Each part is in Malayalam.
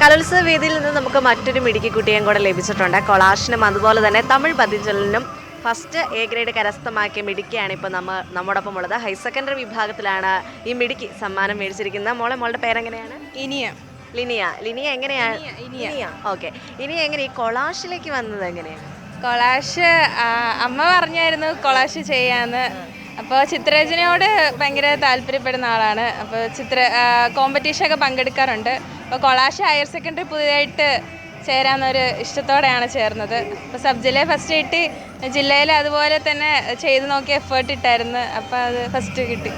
കലോത്സവ വേദിയിൽ നിന്ന് നമുക്ക് മറ്റൊരു മിടുക്കി കുട്ടിയും കൂടെ ലഭിച്ചിട്ടുണ്ട്. കൊളാഷിനും അതുപോലെ തന്നെ തമിഴ് പതിഞ്ചലിനും ഫസ്റ്റ് എ ഗ്രേഡ് കരസ്ഥമാക്കിയ മിടുക്കിയാണ് ഇപ്പോൾ നമ്മ നമ്മോടൊപ്പം ഉള്ളത്. ഹയർ സെക്കൻഡറി വിഭാഗത്തിലാണ് ഈ മിടുക്കി സമ്മാനം മേടിച്ചിരിക്കുന്നത്. മോളെ മോളുടെ പേരെങ്ങനെയാണ്? ഇനിയ. ലിനിയ. ലിനിയ എങ്ങനെയാണ് ഇനിയ. ഓക്കെ ഇനി എങ്ങനെ? ഈ കൊളാഷിലേക്ക് വന്നത് എങ്ങനെയാണ്? കൊളാഷ് അമ്മ പറഞ്ഞായിരുന്നു കൊളാഷ് ചെയ്യാന്ന്. അപ്പോൾ ചിത്രരചനയോട് ഭയങ്കര താല്പര്യപ്പെടുന്ന ആളാണ്. അപ്പോൾ ചിത്ര കോമ്പറ്റീഷൻ ഒക്കെ പങ്കെടുക്കാറുണ്ട്. അപ്പോൾ കൊളാഷ് ഹയർ സെക്കൻഡറി പുതിയതായിട്ട് ചേരാമെന്നൊരു ഇഷ്ടത്തോടെയാണ് ചേർന്നത്. അപ്പോൾ സബ് ജില്ലയിൽ ഫസ്റ്റ് കിട്ടി. ജില്ലയിൽ അതുപോലെ തന്നെ ചെയ്തു നോക്കി എഫേർട്ട് ഇട്ടായിരുന്നു. അപ്പോൾ അത് ഫസ്റ്റ് കിട്ടി.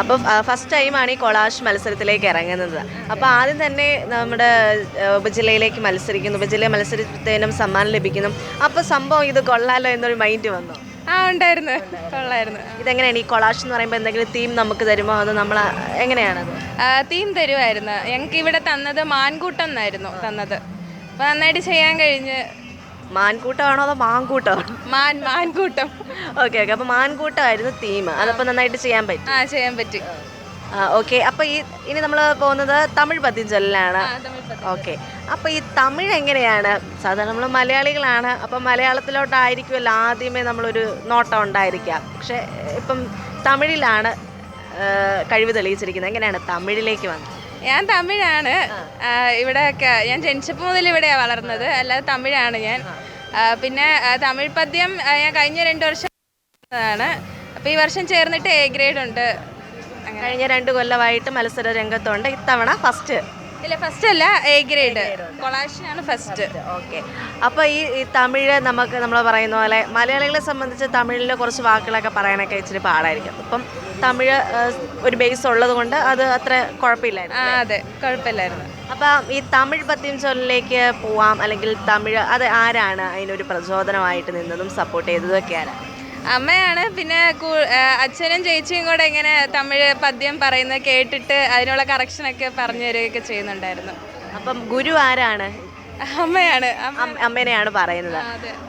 അപ്പോൾ ഫസ്റ്റ് ടൈമാണ് ഈ കൊളാഷ് മത്സരത്തിലേക്ക് ഇറങ്ങുന്നത്. അപ്പോൾ ആദ്യം തന്നെ നമ്മുടെ ഉപജില്ലയിലേക്ക് മത്സരിക്കുന്നു. ഉപജില്ല മത്സരത്തിനും സമ്മാനം ലഭിക്കുന്നു. അപ്പോൾ സംഭവം ഇത് കൊള്ളാലോ എന്നൊരു മൈൻഡ് വന്നു. ആ ഉണ്ടായിരുന്നു. കൊള്ളായിരുന്നു. ഇതെങ്ങനെയാണ് ഈ കൊളാഷ് എന്ന് പറയുമ്പോൾ എന്തെങ്കിലും തീം നമുക്ക് തരുമോ? അത് നമ്മൾ എങ്ങനെയാണത് തീം തരുമായിരുന്നു ഞങ്ങൾക്ക് ഇവിടെ തന്നത് മാൻകൂട്ടം എന്നായിരുന്നു തന്നത്. അപ്പോൾ നന്നായിട്ട് ചെയ്യാൻ കഴിഞ്ഞ്. മാൻകൂട്ടമാണോ അതോ മാങ്കൂട്ടമാണോ മാൻ മാൻകൂട്ടം. ഓക്കെ ഓക്കെ അപ്പോൾ മാൻകൂട്ടമായിരുന്നു തീം അതപ്പോൾ നന്നായിട്ട് ചെയ്യാൻ പറ്റും. ആ ചെയ്യാൻ പറ്റി. ഓക്കെ അപ്പൊ ഈ ഇനി നമ്മൾ പോകുന്നത് തമിഴ് പദ്യം. ഓക്കെ അപ്പൊ ഈ തമിഴ് എങ്ങനെയാണ്? സാധാരണ നമ്മൾ മലയാളികളാണ്. അപ്പൊ മലയാളത്തിലോട്ടായിരിക്കുമല്ലോ ആദ്യമേ നമ്മളൊരു നോട്ടം ഉണ്ടായിരിക്കുക. പക്ഷെ ഇപ്പം തമിഴിലാണ് കഴിവ് തെളിയിച്ചിരിക്കുന്നത്. എങ്ങനെയാണ് തമിഴിലേക്ക് വന്നത്? ഞാൻ തമിഴാണ്. ഇവിടെയൊക്കെ ഇവിടെ ഞാൻ ജനിച്ചപ്പോൾ മുതൽ ഇവിടെയാണ് വളർന്നത്. അല്ലാതെ തമിഴാണ് ഞാൻ. പിന്നെ തമിഴ് പദ്യം ഞാൻ കഴിഞ്ഞ രണ്ട് വർഷം ആണ്. അപ്പോൾ ഈ വർഷം ചേർന്നിട്ട് എ ഗ്രേഡ് ഉണ്ട്. കഴിഞ്ഞ രണ്ട് കൊല്ലമായിട്ട് മത്സര രംഗത്തുണ്ട്. ഇത്തവണ ഫസ്റ്റ് ഇല്ല ഫസ്റ്റ് അല്ല എ ഗ്രേഡ് കൊളാഷനാണ് ഫസ്റ്റ് ഓക്കെ അപ്പോൾ ഈ തമിഴ് നമുക്ക് നമ്മൾ പറയുന്ന പോലെ മലയാളികളെ സംബന്ധിച്ച് തമിഴിലെ കുറച്ച് വാക്കുകളൊക്കെ പറയാനൊക്കെ ഇച്ചിരി പാടായിരിക്കും. അപ്പം തമിഴ് ഒരു ബേസ് ഉള്ളത് കൊണ്ട് അത് അത്ര കുഴപ്പമില്ലായിരുന്നു അതെ. കുഴപ്പമില്ലായിരുന്നു. അപ്പം ഈ തമിഴ് പദ്യം ചൊല്ലിലേക്ക് പോവാം അല്ലെങ്കിൽ തമിഴ് അത് ആരാണ് അതിനൊരു പ്രചോദനമായിട്ട് നിന്നതും സപ്പോർട്ട് ചെയ്തതും ഒക്കെ ആരാണ്? അമ്മയാണ്. പിന്നെ അച്ഛനും ചേച്ചിയും കൂടെ ഇങ്ങനെ തമിഴ് പദ്യം പറയുന്നത് കേട്ടിട്ട് അതിനുള്ള കറക്ഷനൊക്കെ പറഞ്ഞു തരികയൊക്കെ ചെയ്യുന്നുണ്ടായിരുന്നു. അപ്പം ഗുരു ആരാണ്? അമ്മയാണ്. അമ്മേനെയാണ് പറയുന്നത്.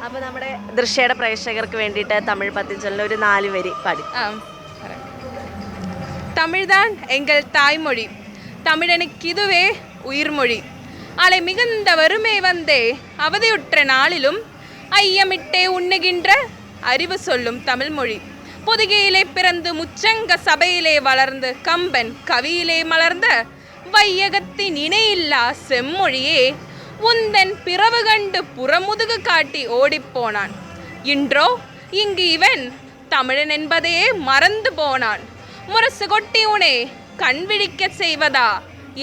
അപ്പൊ നമ്മുടെ ദൃശ്യയുടെ പ്രേക്ഷകർക്ക് വേണ്ടിയിട്ട് തമിഴ് പദ്യച്ചൊല്ലിന് ഒരു നാല് വരി പാടി. തമിഴ്താൻ എങ്കിൽ തായ്മൊഴി തമിഴനിക്കിതുവേ ഉയർമൊഴി. ആളെ മികുന്ന വെറുമേ വന്തേ അവധിയുറ്റ നാളിലും അയ്യമിട്ടേ ഉണ്ണുകിன்ற அறிவு சொல்லும் தமிழ்மொழி பொதுகையிலே பிறந்து முச்சங்க சபையிலே வளர்ந்து கம்பன் கவியிலே மலர்ந்த வையகத்தின் இணையில்லா செம்மொழியே உந்தன் பிறவு கண்டு புறமுதுகு காட்டி ஓடிப்போனான். இன்றோ இங்கு இவன் தமிழன் என்பதையே மறந்து போனான். முரசு கொட்டி உனே கண்விழிக்கச் செய்வதா?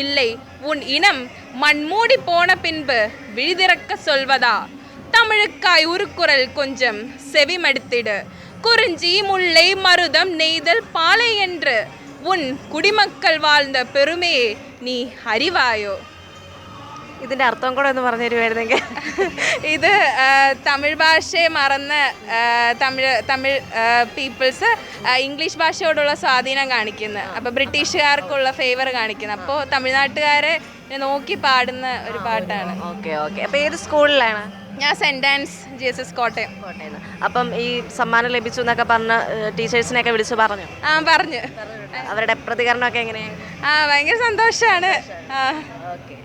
இல்லை உன் இனம் மண்மூடி போன பின்பு விழிதிறக்க சொல்வதா? தமிழுக்காய் உருக்குரல் கொஞ்சம் செவிமடுத்திடு குறிஞ்சி முல்லை மருதம் நெய்தல் பாலை என்று உன் குடிமக்கள் வாழ்ந்த பெருமையே நீ அறிவாயோ ഇതിൻ്റെ അർത്ഥം കൂടെ ഒന്ന് പറഞ്ഞു തരുമായിരുന്നെങ്കിൽ ഇത് ആ, തമിഴ് ഭാഷയെ മറന്ന ആ, തമിഴ് തമിഴ് പീപ്പിൾസ് ഇംഗ്ലീഷ് ഭാഷയോടുള്ള സ്വാധീനം കാണിക്കുന്നു അപ്പോൾ ബ്രിട്ടീഷുകാർക്കുള്ള ഫേവർ കാണിക്കുന്നു അപ്പോൾ തമിഴ്നാട്ടുകാരെ നോക്കി പാടുന്ന ഒരു പാട്ടാണ് ഓക്കെ ഓക്കെ അപ്പോൾ ഏത് സ്കൂളിലാണ് ഞാൻ Saint Ann's G S S Kottayam. Kottayam അപ്പം ഈ സമ്മാനം ലഭിച്ചു എന്നൊക്കെ പറഞ്ഞ് ടീച്ചേഴ്സിനെയൊക്കെ വിളിച്ച് പറഞ്ഞു? ആ പറഞ്ഞു. അവരുടെ പ്രതികരണമൊക്കെ എങ്ങനെയാണ് ആ ഭയങ്കര സന്തോഷമാണ് ഓക്കെ.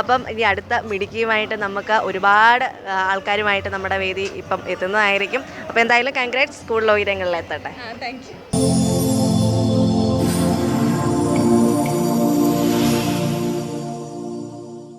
അപ്പം ഇനി അടുത്ത മിടുക്കിയുമായിട്ട് നമുക്ക് ഒരുപാട് ആൾക്കാരുമായിട്ട് നമ്മുടെ വേദി ഇപ്പം എത്തുന്നതായിരിക്കും. അപ്പം എന്തായാലും കൺഗ്രാറ്റ്സ് സ്കൂൾ ഉയരങ്ങളിൽ എത്തട്ടെ. Thank you